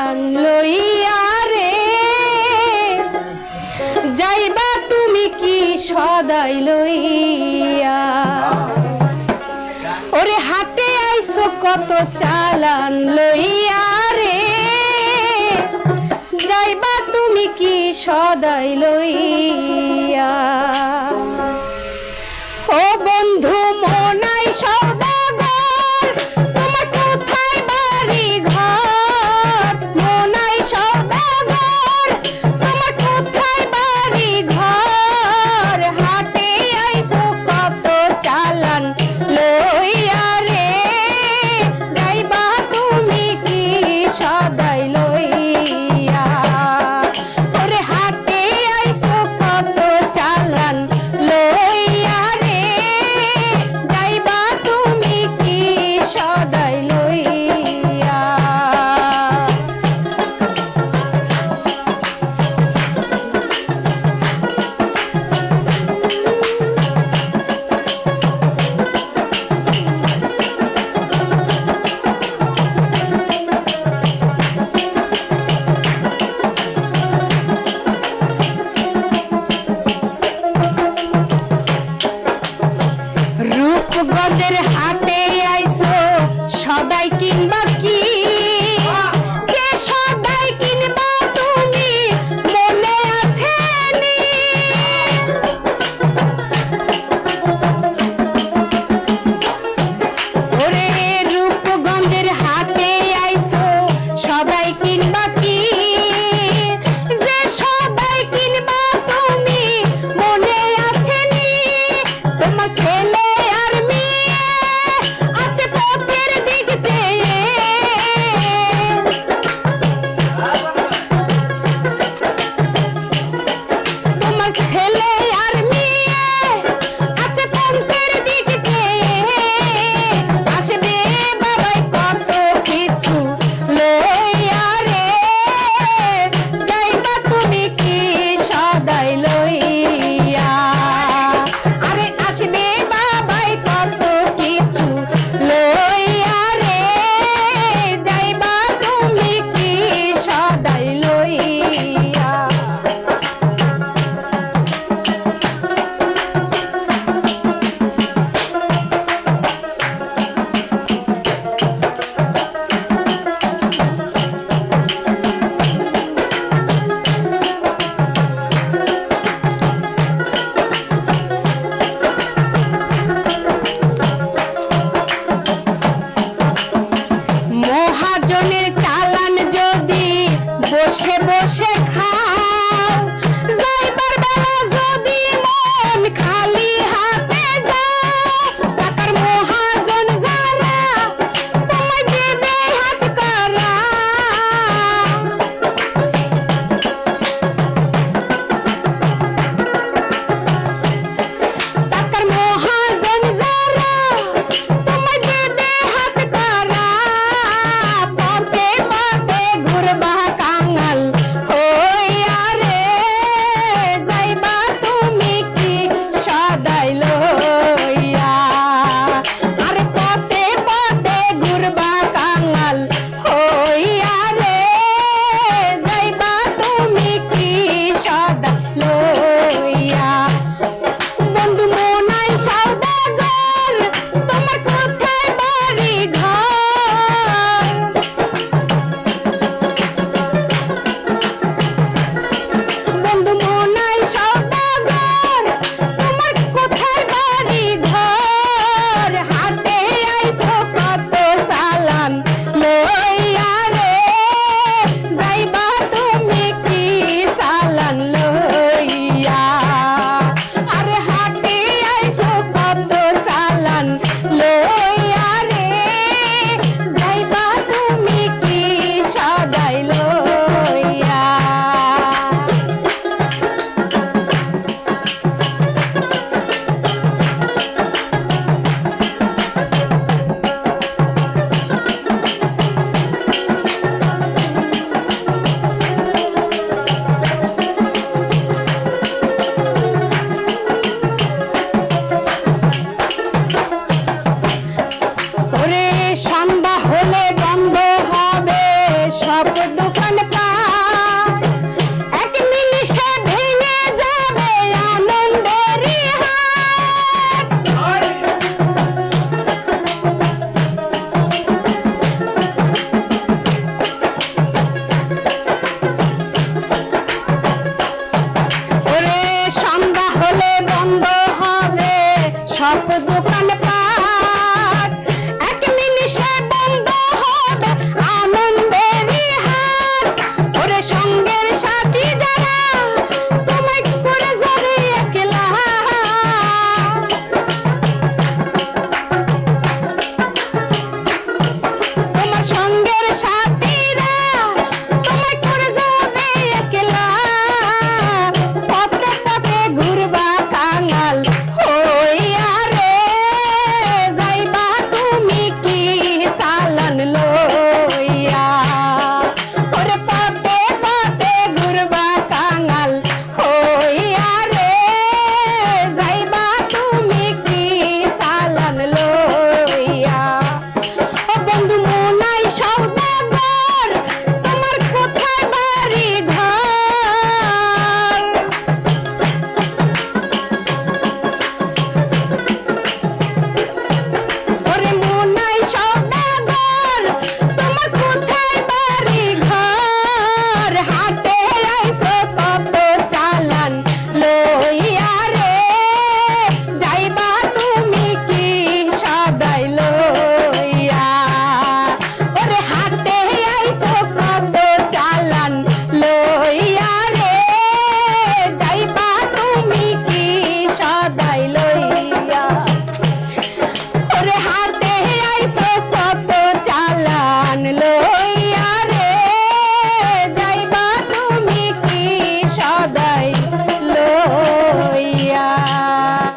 প্রাণ লইয়া রে। যাইবা তুমি কি সদাই লইয়া? ওরে হাতে আইসো কত চালান লইয়া রে। যাইবা তুমি কি সদাই লইয়া? রূপগঞ্জের হাটে আইসো সদাই কি